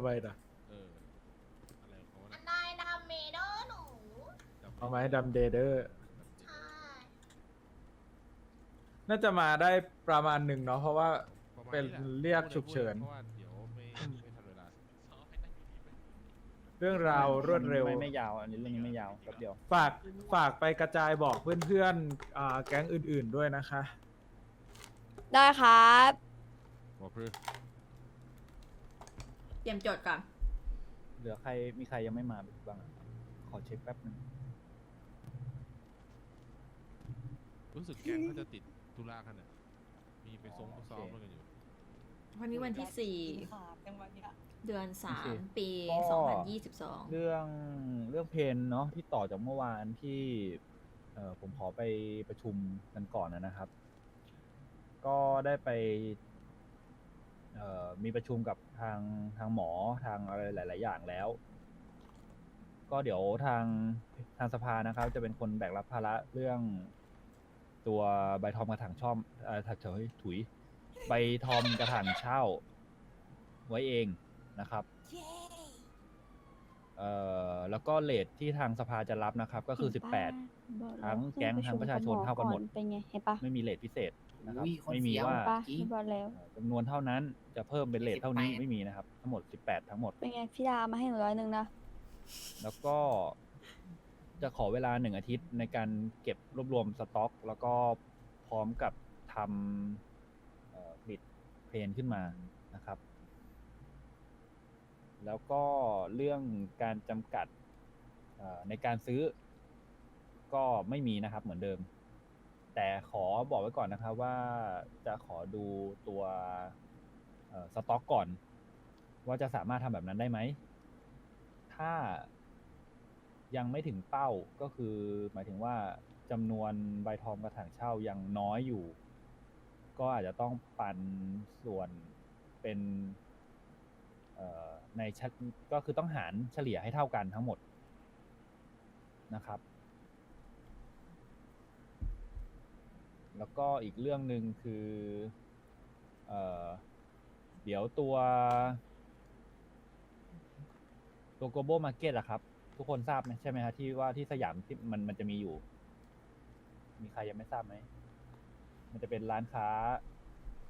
ำไมนะเอออะไรของเขาอันะนนายดำเมเดอร์หนูจำเอาไหมดำเดเดอร์ ใช่น่าจะมาได้ประมาณหนึ่งเนาะเพราะว่าประมาณเป็นแหละเรียกฉุกเฉิน เพราะว่าเดี๋ยวไม่ไม่ทันเวลาเรื่องราวรวดเร็ว ไม่ไม่ยาวอันนี้เรื่องนี้ไม่ยาวแป๊บเดียว ฝากฝากไปกระจายบอกเพื่อนๆอ่าแก๊งอื่นๆด้วยนะคะ ได้ครับ หมอพรือ เตรียมจดก่อน เหลือใครมีใครยังไม่มาบ้างอะขอเช็คแป๊บนึงรู้สึกแก๊งเขาจะติดธุระกันเนี่ยมีไปซ้งไปซ้อมอะไรกันอยู่ วันนี้วันที่สี่เดือนสามปีสองพันยี่สิบสองเรื่องเรื่องเพนเนาะที่ต่อจากเมื่อวานที่เอ่อผมขอไปประชุมกันก่อนนะนะครับ ก็ได้ไปเอ่อ มีประชุมกับทางทางหมอทางอะไรหลาย ๆ อย่างแล้ว ก็เดี๋ยวทางทางสภานะครับ จะเป็นคนแบกรับภาระเรื่องตัวใบทอมกระถางช่อมเอ่อถักเฉยถุย ใบทอมกระถางเช่า ไว้เองนะครับ เอ่อแล้วก็เลทที่ทางสภาจะรับนะครับ ก็คือเห็น18ปะบแล้วทั้งแก๊งทั้งประชาชนเท่ากันหมด เป็นไงเห็นปะไม่มีเลทพิเศษ นะครับอุ้ยคนไม่มีเฟี้ยวว่าปะไม่บอกแล้วเอ่อจำนวนเท่านั้นจะเพิ่มเป็นเลทเท่านี้18 ไม่มีนะครับ ทั้งหมด 18 ทั้งหมด เป็นไงพี่ดามาให้หนูร้อยหนึ่งนะ แล้วก็จะขอเวลาหนึ่งอาทิตย์ในการเก็บรวบรวมสต็อก แล้วก็พร้อมกับทำเอ่อผลิตเพลนขึ้นมานะครับ แล้วก็เรื่องการจำกัดเอ่อในการซื้อก็ไม่มีนะครับเหมือนเดิม แต่ขอบอกไว้ก่อนนะครับว่าจะขอดูตัวสต็อกก่อน ว่าจะสามารถทำแบบนั้นได้ไหม ถ้ายังไม่ถึงเป้าก็คือ หมายถึงว่าจำนวนใบทองกระถางเช่ายังน้อยอยู่ ก็อาจจะต้องปันส่วนเป็นในชัดก็คือต้องหารเฉลี่ยให้เท่ากันทั้งหมดนะครับ แล้วก็อีกเรื่องหนึ่งคือเออเดี๋ยวตัวตัว global market อะครับ ทุกคนทราบไหมใช่ไหมฮะที่ว่าที่สยามที่มันมันจะมีอยู่ มีใครยังไม่ทราบไหม มันจะเป็นร้านค้า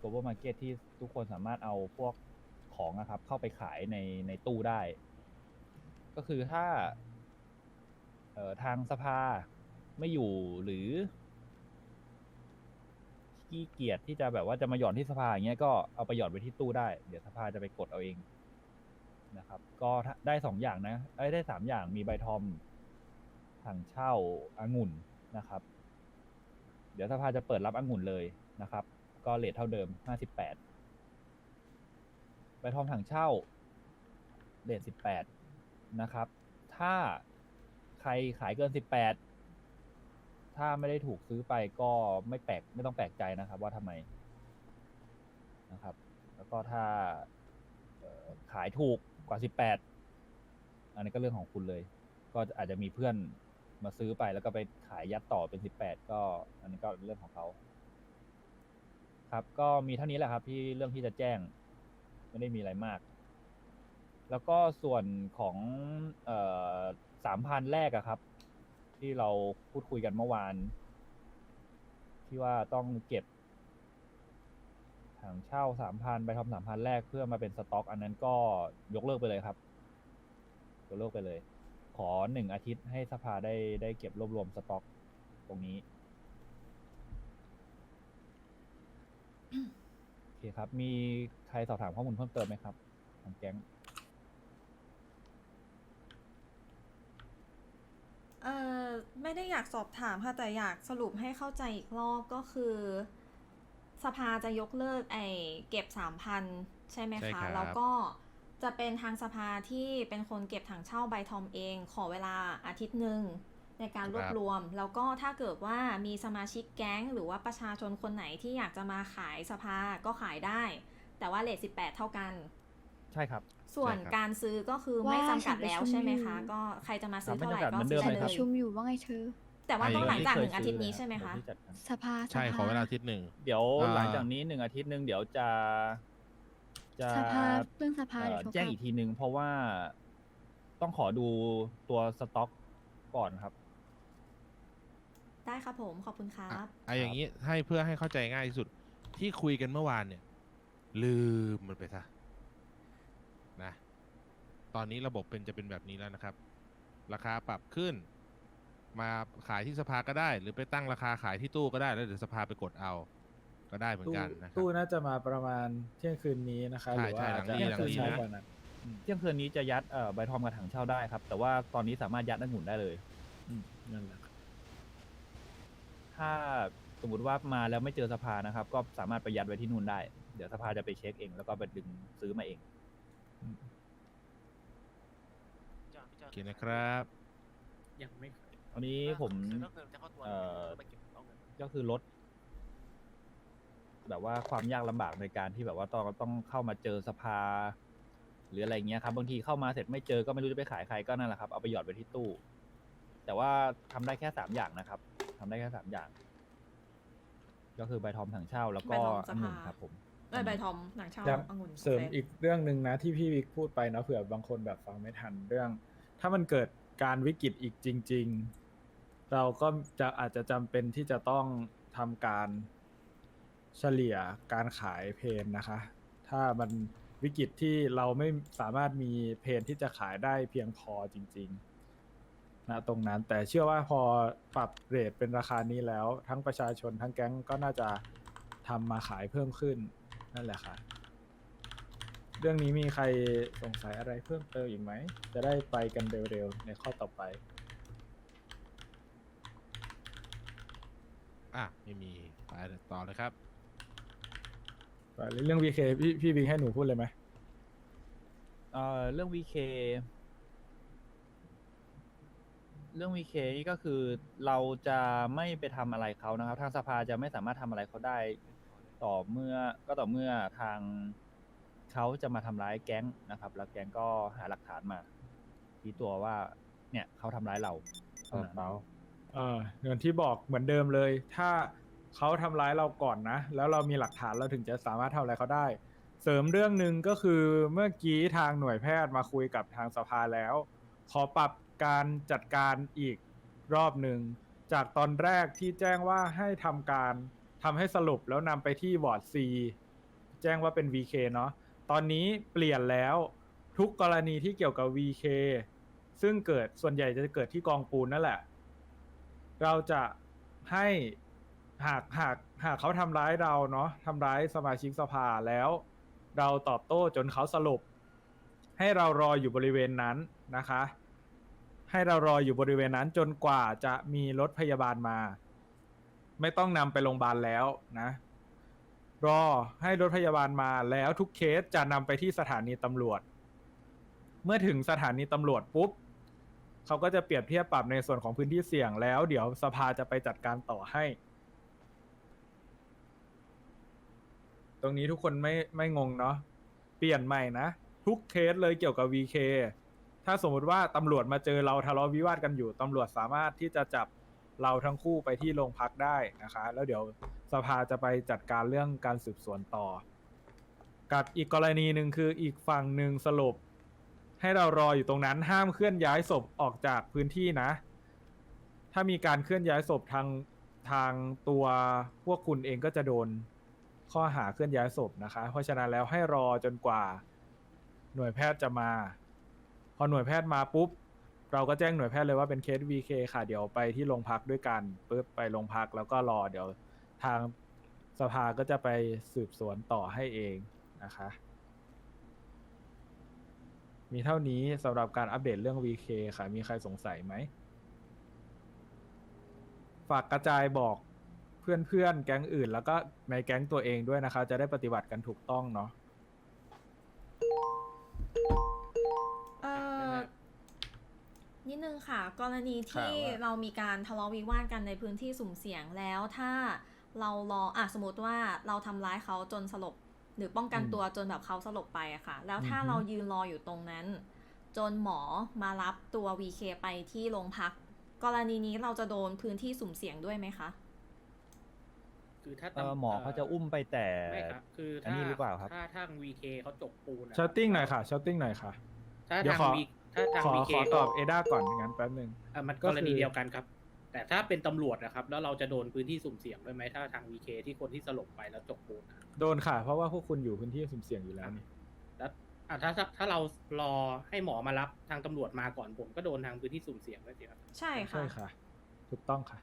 global market ที่ทุกคนสามารถเอาพวกของนะครับ เข้าไปขายในในตู้ได้ ก็คือถ้าเอ่อทางสภาไม่อยู่หรือ ขี้เกียจที่จะแบบว่าจะมาหย่อนที่สภาอย่างเงี้ยก็เอาไปหย่อนไว้ที่ตู้ได้ เดี๋ยวสภาจะไปกดเอาเองนะครับ ก็ได้สองอย่างนะเอ้ยได้สามอย่างมีใบทอมถังเช่าองุ่นนะครับ เดี๋ยวสภาจะเปิดรับองุ่นเลยนะครับ ก็เลทเท่าเดิมห้าสิบแปดใบทอมถังเช่าเลทสิบแปดนะครับ ถ้าใครขายเกินสิบแปด ถ้าไม่ได้ถูกซื้อไปก็ไม่แปลกไม่ต้องแปลกใจนะครับ ว่าทำไมนะครับ แล้วก็ถ้าเอ่อขายถูกกว่า18อันนี้ก็เรื่องของคุณเลย ก็อาจจะมีเพื่อนมาซื้อไปแล้วก็ไปขายยัดต่อเป็น18ก็ อันนี้ก็เรื่องของเขา ครับ ก็มีเท่านี้แหละครับ ที่เรื่องที่จะแจ้ง ไม่ได้มีอะไรมาก แล้วก็ส่วนของเอ่อสามพันแรกอะครับ ที่เราพูดคุยกันเมื่อวาน ที่ว่าต้องเก็บถังเช่าสามพันใบทอมสามพันแรกเพื่อมาเป็นสต็อก อันนั้นก็ยกเลิกไปเลยครับ ยกเลิกไปเลย ขอหนึ่งอาทิตย์ให้สภาได้ได้เก็บรวบรวมสต็อกตรงนี้โอเคครับ มีใครสอบถามข้อมูลเพิ่มเติมไหมครับทางแก๊ง เออไม่ได้อยากสอบถามค่ะ แต่อยากสรุปให้เข้าใจอีกรอบก็คือ สภาจะยกเลิกไอ้เก็บสามพันใช่ไหมใช่ครัคะ บ แล้วก็จะเป็นทางสภาที่เป็นคนเก็บถังเช่าใบทอมเอง ขอเวลาอาทิตย์หนึ่งในการรวบรวม แล้วก็ถ้าเกิดว่ามีสมาชิกแก๊ง หรือว่าประชาชนคนไหนที่อยากจะมาขายสภาก็ขายได้ แต่ว่าเลท18 เท่ากัน ใช่ครับ ส่วนใช่ครับการซื้อก็คือไม่ว่าจำกัดแล้วใช่ไหมคะฉันไปชุมอยู่ก็ใครจะมาซื้อครับเท่าไหร่ไม่จำกัดก็เหมือนเดิซื้มอเลยได้คเลรับยชุมอยู่ว่าไงเธอ แต่ว่าต้องหลังจากหนึ่งอาทิตย์ไม่นี้เคยใช่ไหมคะเดี๋ยวพี่จัดการสภาใช่สภาขอเวลาอาทิตย์หนึ่ง เดี๋ยวอ่า หลังจากนี้หนึ่งอาทิตย์หนึ่งเดี๋ยวจะจะสภาเรื่องสภาเอ่เดี๋ยอวโทรแจ้งกลัอีบกทีนึงเพราะว่าต้องขอดูตัวสต็อกก่อนครับ ได้ครับผมขอบคุณครับ ไอะอย่างนี้ให้เพื่อให้เข้าใจง่ายที่สุดที่คุยกันเมื่อวานเนี่ย ลืมมันไปซะนะ ตอนนี้ระบบเป็นจะเป็นแบบนี้แล้วนะครับ ราคาปรับขึ้น มาขายที่สภาก็ได้ หรือไปตั้งราคาขายที่ตู้ก็ได้แล้วเดี๋ยวสภาไปกดเอา ก็ได้เหมือนตู้กันนะครับ ตู้น่าจะมาประมาณเที่ยงคืนนี้นะคะใช่หรือว่าใช่อาจจะหลังนี้อาจจะหลังนี้ ช้านะกว่านั้นเที่ยงคืนนี้จะยัดเอ่อใบทอมกับถังเช่าได้ครับ แต่ว่าตอนนี้สามารถยัดองุ่นได้เลย อืมนั่นแหละครับถ้าสมมติว่ามาแล้วไม่เจอสภานะครับ ก็สามารถไปยัดไว้ที่นู่นได้ เดี๋ยวสภาจะไปเช็คเอง แล้วก็ไปดึงซื้อมาเอง โอ เคนะครับยังไม่อันนี้ผมเอ่อก็คือลดแบบว่าความยากลำบากในการที่แบบว่าต้องต้องเข้ามาเจอสภา หรืออะไรเงี้ยครับบางทีเข้ามาเสร็จไม่เจอก็ไม่รู้จะไปขายใครก็นั่นแหละครับเอาไปหยอดไว้ที่ตู้ แต่ว่าทำได้แค่สามอย่างนะครับทำได้แค่สามอย่าง ก็คือใบทอมถังเช่าแล้วก็ใบทอมสองุ่นภาครับ ผมเอ้ยใบทอมหนังเช่าจะองุ่นเสริมฟอีกเรื่องหนึ่งนะที่พี่วิกพูดไปนะเผื่อบางคนแบบฟังไม่ทันเรื่อง ถ้ามันเกิดการวิกฤตอีกจริง ๆ เราก็จะอาจจะจำเป็นที่จะต้องทำการเฉลี่ยการขายเพนนะคะ ถ้ามันวิกฤตที่เราไม่สามารถมีเพนที่จะขายได้เพียงพอจริงๆนะตรงนั้นแต่เชื่อว่าพอปรับเรทเป็นราคานี้แล้ว ทั้งประชาชนทั้งแก๊งก็น่าจะทำมาขายเพิ่มขึ้นนั่นแหละค่ะ เรื่องนี้มีใครสงสัยอะไรเพิ่มเติมอีกไหม จะได้ไปกันเร็วๆในข้อต่อไป อะไม่มีไปต่อเลยครับต่อเรื่อง VK พี่พี่วิงให้หนูพูดเลยไหมเอ่อเรื่อง VK เรื่อง VK นี่ก็คือเราจะไม่ไปทำอะไรเขานะครับ ทางสภาจะไม่สามารถทำอะไรเขาได้ ต่อเมื่อก็ต่อเมื่อทาง เขาจะมาทำร้ายแก๊งนะครับ แล้วแก๊งก็หาหลักฐานมาที่ตัวว่า เนี่ยเขาทำร้ายเราเท่านั้น เออเงินที่บอกเหมือนเดิมเลย ถ้าเขาทำร้ายเราก่อนนะ แล้วเรามีหลักฐานเราถึงจะสามารถทำอะไรเขาได้ เสริมเรื่องหนึ่งก็คือเมื่อกี้ทางหน่วยแพทย์มาคุยกับทางสภาแล้ว ขอปรับการจัดการอีกรอบหนึ่ง จากตอนแรกที่แจ้งว่าให้ทำการทำให้สรุปแล้วนำไปที่วอร์ด C แจ้งว่าเป็น VK เนาะ ตอนนี้เปลี่ยนแล้วทุกกรณีที่เกี่ยวกับ VK ซึ่งเกิดส่วนใหญ่จะเกิดที่กองปูนนั่นแหละ เราจะให้หากหากหากเขาทำร้ายเราเนาะทำร้ายสมาชิกสภาแล้ว เราตอบโต้จนเขาสรุปให้เรารออยู่บริเวณนั้นนะคะ ให้เรารออยู่บริเวณนั้นจนกว่าจะมีรถพยาบาลมา ไม่ต้องนำไปโรงพยาบาลแล้วนะ รอให้รถพยาบาลมาแล้วทุกเคสจะนำไปที่สถานีตำรวจ เมื่อถึงสถานีตำรวจปุ๊บเขาก็จะเปรียบเทียบปรับในส่วนของพื้นที่เสี่ยงแล้ว เดี๋ยวสภาจะไปจัดการต่อให้ ตรงนี้ทุกคนไม่ไม่งงเนาะเปลี่ยนใหม่นะ ทุกเคสเลยเกี่ยวกับ VK ถ้าสมมติว่าตำรวจมาเจอเราทะเลาะวิวาทกันอยู่ตำรวจสามารถที่จะจับเราทั้งคู่ไปที่โรงพักได้นะคะ แล้วเดี๋ยว สภาจะไปจัดการเรื่องการสืบสวนต่อ กับอีกกรณีหนึ่งคืออีกฝั่งหนึ่งสรุป ให้เรารออยู่ตรงนั้นห้ามเคลื่อนย้ายศพออกจากพื้นที่นะ ถ้ามีการเคลื่อนย้ายศพทางทางตัวพวกคุณเองก็จะโดนข้อหาเคลื่อนย้ายศพนะคะ เพราะฉะนั้นแล้วให้รอจนกว่าหน่วยแพทย์จะมา พอหน่วยแพทย์มาปุ๊บ เราก็แจ้งหน่วยแพทย์เลยว่าเป็นเคส VK ค่ะ เดี๋ยวไปที่โรงพักด้วยกันปุ๊บไปโรงพักแล้วก็รอเดี๋ยว ทางสภาก็จะไปสืบสวนต่อให้เองนะคะ มีเท่านี้สำหรับการอัปเดตเรื่อง VK ค่ะ มีใครสงสัยไหม ฝากกระจายบอกเพื่อนๆ แก๊งอื่น แล้วก็ในแก๊งตัวเองด้วยนะคะ จะได้ปฏิบัติกันถูกต้องเนาะ เอ่อนิดนึงค่ะ กรณีที่ครับว่า เรามีการทะเลาะวิวาทกันในพื้นที่สุ่มเสี่ยงแล้วถ้า เรารออะสมมติว่าเราทำร้ายเขาจนสลบ หรือป้องกันตัวจนแบบเขาสลบไปอะค่ะ แล้วถ้าอือฮึเรายืนรออยู่ตรงนั้น จนหมอมารับตัว VK ไปที่โรงพัก กรณีนี้เราจะโดนพื้นที่สุ่มเสี่ยงด้วยไหมคะคือถ้าเอ่อตำหมอเขาจะอุ้มไปแต่ไม่ครับคืออันถ้านี้หรือเปล่าครับ ถ้าทางวีเคเขาจบปูนะชาร์ติ้งหน่อยค่ะชาร์ติ้งหน่อยค่ะ ถ้าเดี๋ยวทางขอวีถ้าทางขอวีเคขอตอบเอด้าก่อนงั้นแป๊บหนึ่งมันก็กรณีคือเดียวกันครับ แต่ถ้าเป็นตำรวจนะครับ แล้วเราจะโดนพื้นที่สุ่มเสี่ยงด้วยไหมถ้าทางวีเคที่คนที่สลบไปแล้วจบปูนอะโดนค่ะ เพราะว่าพวกคุณอยู่พื้นที่สุ่มเสี่ยงอยู่แล้วนี่แล้วอะถ้าถ้าถ้าเรารอให้หมอมารับทางตำรวจมาก่อนผมก็โดนทางพื้นที่สุ่มเสี่ยงด้วยสิครับ ใช่ค่ะ ใช่ค่ะ ถูกต้องค่ะ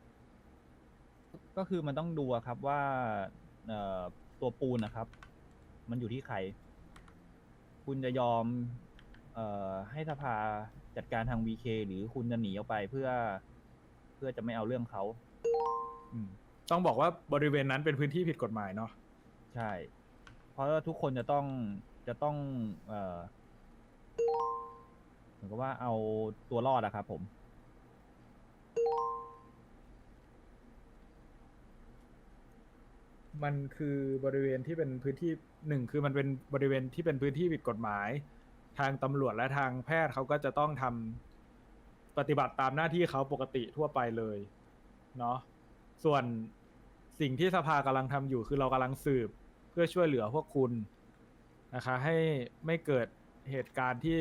ก็คือมันต้องดูอะครับว่าเอ่อตัวปูนนะครับ มันอยู่ที่ใคร คุณจะยอมเอ่อให้สภาจัดการทาง VK หรือคุณจะหนีออกไปเพื่อ เพื่อจะไม่เอาเรื่องเขาอืมต้องบอกว่าบริเวณนั้นเป็นพื้นที่ผิดกฎหมายเนาะใช่ เพราะว่าทุกคนจะต้องจะต้อง เอ่อเหมือนกับว่าเอาตัวรอดอะครับผม มันคือบริเวณที่เป็นพื้นที่หนึ่งคือมันเป็นบริเวณที่เป็นพื้นที่ผิดกฎหมาย ทางตำรวจและทางแพทย์เขาก็จะต้องทำ ปฏิบัติตามหน้าที่เขาปกติทั่วไปเลยเนาะส่วนสิ่งที่สภากำลังทำอยู่คือเรากำลังสืบเพื่อช่วยเหลือพวกคุณนะคะ ให้ไม่เกิดเหตุการณ์ที่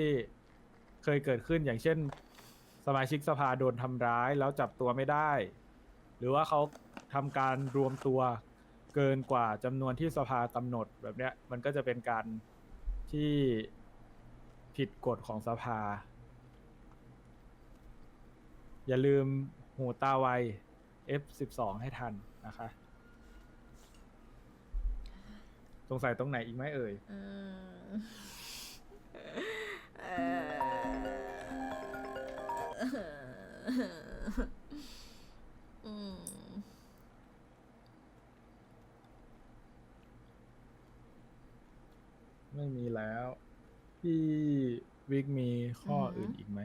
เคยเกิดขึ้นอย่างเช่น สมาชิกสภาโดนทำร้ายแล้วจับตัวไม่ได้ หรือว่าเขาทำการรวมตัวเกินกว่าจำนวนที่สภากำหนดแบบเนี้ยมันก็จะเป็นการที่ผิดกฎของสภา อย่าลืมหูตาไว F12 ให้ทันนะคะ สงสัยตรงไหนอีกไหมเอ่ย อืมเอ่ออืมไม่มีแล้ว พี่วิกมีข้ออื่นอีกไหม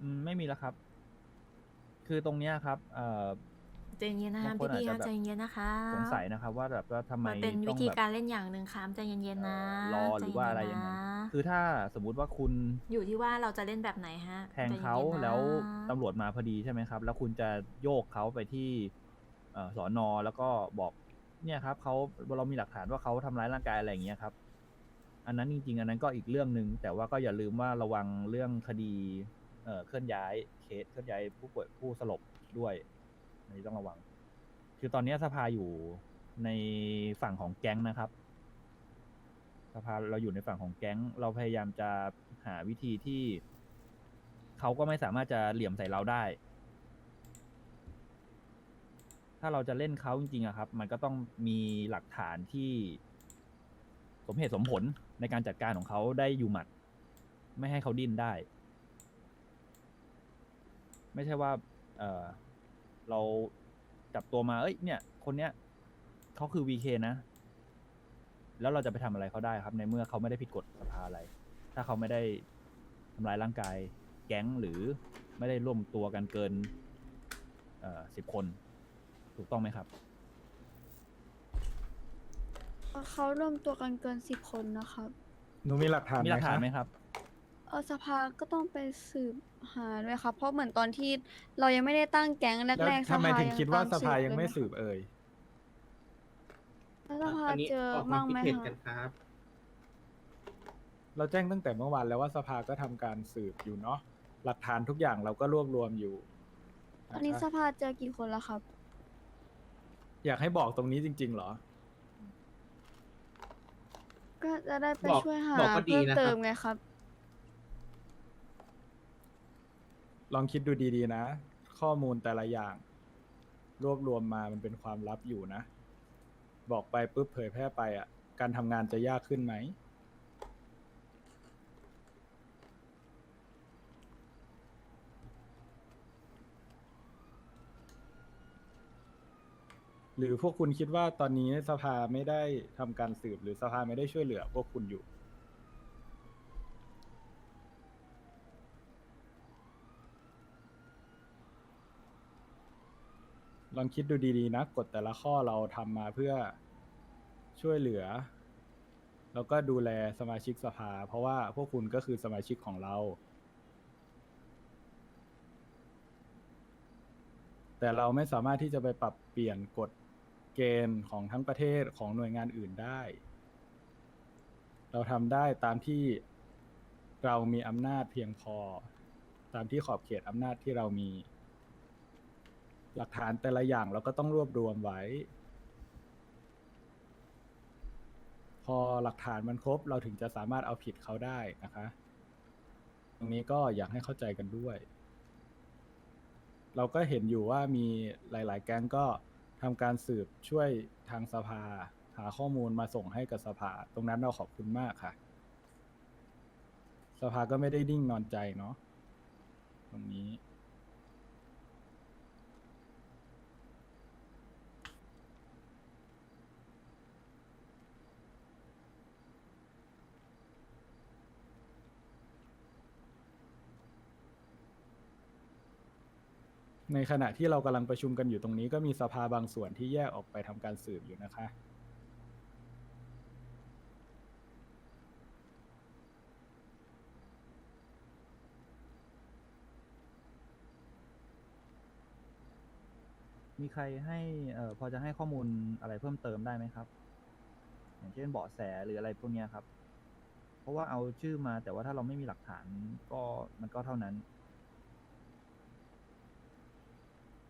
อืมไม่มีแล้วครับ คือตรงเนี้ยครับ เอ่อ ใจเย็นนะคะบางคนพี่ๆอาจคะจะแบบ ใจเย็นนะคะสงสัยนะครับ ว่าแบบว่าทำไมมันเป็นต้วิองธีแบบ การเล่นอย่างหนึ่งครับใจเย็นๆนะเอ่อรอหรือว่าอะไรยังไง ใจเนๆนคือถ้าสมมุติว่าคุณอยู่ที่ว่าเราจะเล่นแบบไหนฮะแทงเขาใจย็นๆนะ แล้วตำรวจมาพอดีใช่ไหมครับ แล้วคุณจะโยกเขาไปที่เอ่อสอนอแล้วก็บอกเนี่ยครับเขาเรามีหลักฐานว่าเขาทำร้ายร่างกายอะไรอย่างเงี้ยครับ อันนั้นจริง ๆ อันนั้นก็อีกเรื่องหนึ่งแต่ว่าก็อย่าลืมว่าระวังเรื่องคดี เอ่อเคลื่อนย้ายเคสเคลื่อนย้ายผู้ป่วยผู้สลบด้วยอันนี้ต้องระวัง คือตอนนี้สภาอยู่ในฝั่งของแก๊งนะครับ สภาเราอยู่ในฝั่งของแก๊ง เราพยายามจะหาวิธีที่เขาก็ไม่สามารถจะเหลี่ยมใส่เราได้ ถ้าเราจะเล่นเขาจริงๆอะครับ มันก็ต้องมีหลักฐานที่ สมเหตุสมผลในการจัดการของเขาได้อยู่หมัด ไม่ให้เขาดิ้นได้ ไม่ใช่ว่า เออเราจับตัวมา เอ้ย เนี่ย คนเนี้ยเขาคือ VK นะ แล้วเราจะไปทำอะไรเขาได้ครับ ในเมื่อเขาไม่ได้ผิดกฎสภาอะไร ถ้าเขาไม่ได้ทำร้ายร่างกาย แก๊งหรือไม่ได้ร่วมตัวกันเกิน เอ่อสิบคน ถูกต้องไหมครับ เขารวมตัวกันเกินสิบคนนะครับ หนูมีหลักฐานมีหลักฐานไหมคะครับเออสภาก็ต้องไปสืบหาด้วยครับ เพราะเหมือนตอนที่เรายังไม่ได้ตั้งแก๊งแล้วแรกๆสทำไมภาถึงยังคิดว่าตสภาสืบยังเลไม่นะสืบเอ่ยแล้วสภาอันนี้เจอออกบ้างไหมคิดเห็นคะกันครับ เราแจ้งตั้งแต่เมื่อวานแล้วว่าสภาก็ทำการสืบอยู่เนาะหลักฐานทุกอย่างเราก็รวบรวมอยู่อันนี้ะคะสภาเจอกี่คนแล้วครับ อยากให้บอกตรงนี้จริง ๆ เหรอ ก็จะได้ไปบอกช่วยหาบอกก็ดีเพิ่มนะครับ เติมไงครับ ลองคิดดูดีๆนะ ข้อมูลแต่ละอย่าง รวบรวมมามันเป็นความลับอยู่นะ บอกไปปุ๊บเผยแพร่ไปอะ การทำงานจะยากขึ้นไหม หรือพวกคุณคิดว่าตอนนี้สภาไม่ได้ทำการสืบหรือสภาไม่ได้ช่วยเหลือพวกคุณอยู่ ลองคิดดูดีๆนะกฎแต่ละข้อเราทำมาเพื่อช่วยเหลือ แล้วก็ดูแลสมาชิกสภา เพราะว่าพวกคุณก็คือสมาชิกของเรา แต่เราไม่สามารถที่จะไปปรับเปลี่ยนกฎเกณฑ์ของทั้งประเทศของหน่วยงานอื่นได้ เราทำได้ตามที่เรามีอำนาจเพียงพอ ตามที่ขอบเขตอำนาจที่เรามี หลักฐานแต่ละอย่างเราก็ต้องรวบรวมไว้ พอหลักฐานมันครบ เราถึงจะสามารถเอาผิดเขาได้นะคะ ตรงนี้ก็อยากให้เข้าใจกันด้วย เราก็เห็นอยู่ว่ามีหลาย ๆ แก๊งก็ทำการสืบช่วยทางสภา หาข้อมูลมาส่งให้กับสภา ตรงนั้นเราขอบคุณมากค่ะ สภาก็ไม่ได้นิ่งนอนใจเนาะตรงนี้ ในขณะที่เรากำลังประชุมกันอยู่ตรงนี้ก็มีสภาบางส่วนที่แยกออกไปทำการสืบอยู่นะคะ มีใครให้เอ่อพอจะให้ข้อมูลอะไรเพิ่มเติมได้ไหมครับ อย่างเช่นเบาะแสหรืออะไรพวกเนี้ยครับ เพราะว่าเอาชื่อมาแต่ว่าถ้าเราไม่มีหลักฐานก็มันก็เท่านั้น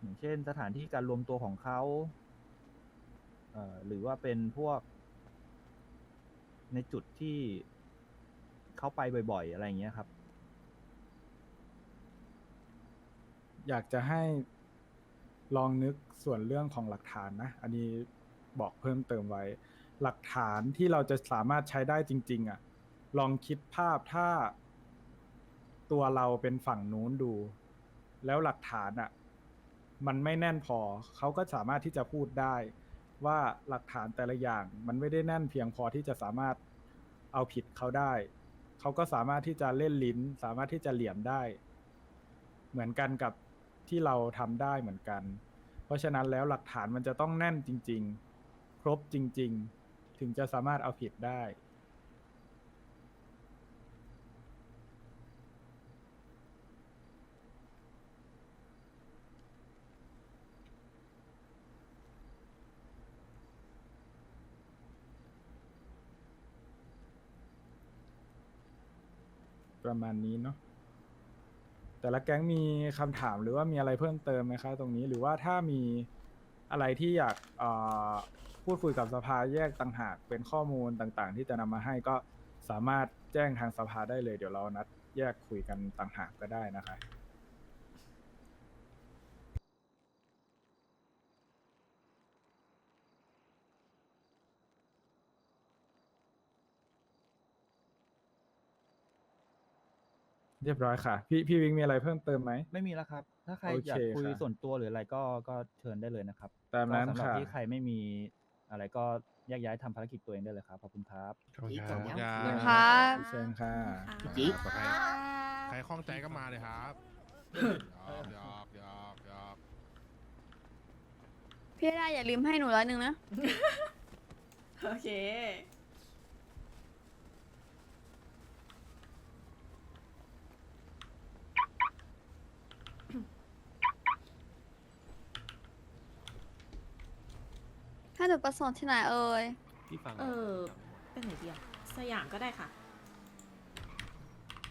อย่างเช่นสถานที่การรวมตัวของเขาเอ่อหรือว่าเป็นพวก ในจุดที่เขาไปบ่อยๆ อะไรอย่างเงี้ยครับ อยากจะให้ลองนึกส่วนเรื่องของหลักฐานนะ อันนี้บอกเพิ่มเติมไว้ หลักฐานที่เราจะสามารถใช้ได้จริง ๆอะ ลองคิดภาพถ้าตัวเราเป็นฝั่งนู้นดู แล้วหลักฐานอะ มันไม่แน่นพอ เขาก็สามารถที่จะพูดได้ ว่าหลักฐานแต่ละอย่าง มันไม่ได้แน่นเพียงพอที่จะสามารถเอาผิดเขาได้ เขาก็สามารถที่จะเล่นลิ้น สามารถที่จะเหลี่ยมได้ เหมือนกันกับที่เราทำได้เหมือนกัน เพราะฉะนั้นแล้วหลักฐานมันจะต้องแน่นจริง ๆ ครบจริง ๆ ถึงจะสามารถเอาผิดได้ ประมาณนี้เนาะแต่ละแก๊งมีคำถามหรือว่ามีอะไรเพิ่มเติมไหมคะตรงนี้หรือว่าถ้ามีอะไรที่อยากเอ่อพูดคุยกับสภาแยกต่างหากเป็นข้อมูลต่างๆ ที่จะนำมาให้ก็สามารถแจ้งทางสภาได้เลย เดี๋ยวเรานัดแยกคุยกันต่างหากก็ได้นะคะ เรียบร้อยค่ะ พี่พี่วิงมีอะไรเพิ่มเติมไหม ไม่มีแล้วครับ ถ้าใครโออยากเคคุยค่ะส่วนตัวหรืออะไรก็ก็เชิญได้เลยนะครับตามนั้นก็สำหรับค่ะ ที่ใครไม่มีอะไรก็แยกย้ายทำภารกิจตัวเองได้เลยครับขอบคุณครับ ขอบคุณคขรัอบบคุณคครัรับครับ เชิญค่ะจิ๊ก ใครใครข้องใจก็มาเลยครับหยอกหยอกหยอกหยอกพี่ได้อย่าลืมให้หนูร้อยหนึ่งนะ โอเค ถ้าหนูประสงค์ที่ไหนเอ่ย พี่ฟังเออ เป็นไหนดีอะสยามก็ได้ค่ะ